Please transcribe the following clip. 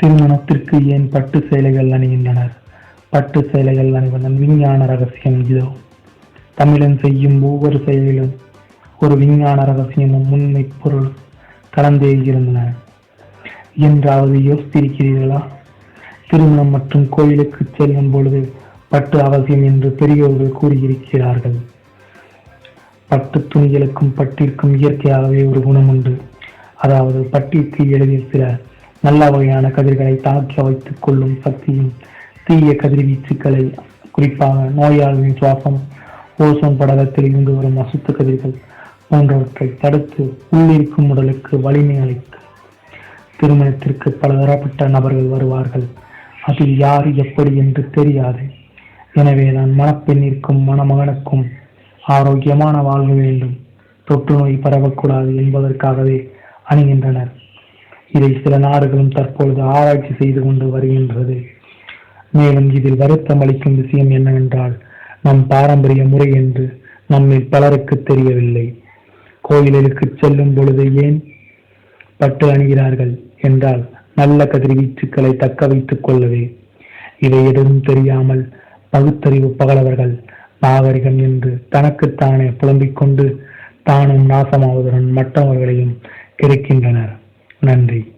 திருமணத்திற்கு ஏன் பட்டு சேலைகள் அணிகின்றனர்? பட்டு சேலைகள் அணிவதன் விஞ்ஞான ரகசியம் இதோ. தமிழன் செய்யும் ஒவ்வொரு செயலிலும் ஒரு விஞ்ஞான ரகசியமும் உண்மை பொருள் கலந்தே இருந்தன. என்றாவது யோசித்திருக்கிறீர்களா? திருமணம் மற்றும் கோயிலுக்கு செல்லும் பொழுது பட்டு அவசியம் என்று பெரியோர்கள் கூறியிருக்கிறார்கள். பட்டு துணிகளுக்கும் பட்டிற்கும் இயற்கையாகவே ஒரு குணம் உண்டு. அதாவது பட்டிற்கு எளிதில் சில நல்ல வகையான கதிர்களை தாக்கி வைத்துக் கொள்ளும் சக்தியும் தீய கதிர்வீச்சுக்களை குறிப்பாக நோயாளியின் சுவாசம் ஓசோன் படலத்தில் இருந்து வரும் அசுத்த கதிர்கள் போன்றவற்றை தடுத்து உள்ளிருக்கும் உடலுக்கு வலிமை அளிக்கும் திருமணத்திற்கு பல தரப்பட்ட நபர்கள் வருவார்கள். அதில் யார் எப்படி என்று தெரியாது. எனவே நான் மணப்பெண்ணிற்கும் மணமகனுக்கும் ஆரோக்கியமான வாழ்வு வேண்டும். தொற்று நோய் பரவக்கூடாது என்பதற்காகவே அணிகின்றனர். இதை சில நாடுகளும் தற்பொழுது ஆராய்ச்சி செய்து கொண்டு வருகின்றது. மேலும் இதில் வருத்தம் அளிக்கும் விஷயம் என்னவென்றால் நம் பாரம்பரிய முறை என்று நம்மில் பலருக்கு தெரியவில்லை. கோயிலுக்கு செல்லும் பொழுது ஏன் பட்டு அணிகிறார்கள் என்றால் நல்ல கதிர்வீச்சுக்களை தக்க வைத்துக் கொள்ளவே. இதை எதுவும் தெரியாமல் பகுத்தறிவு பகலவர்கள் நாகரிகம் என்று தனக்குத்தானே புலம்பிக் கொண்டு தானும் நாசமாவதுடன் மற்றவர்களையும் கிடைக்கின்றனர் நன்றி.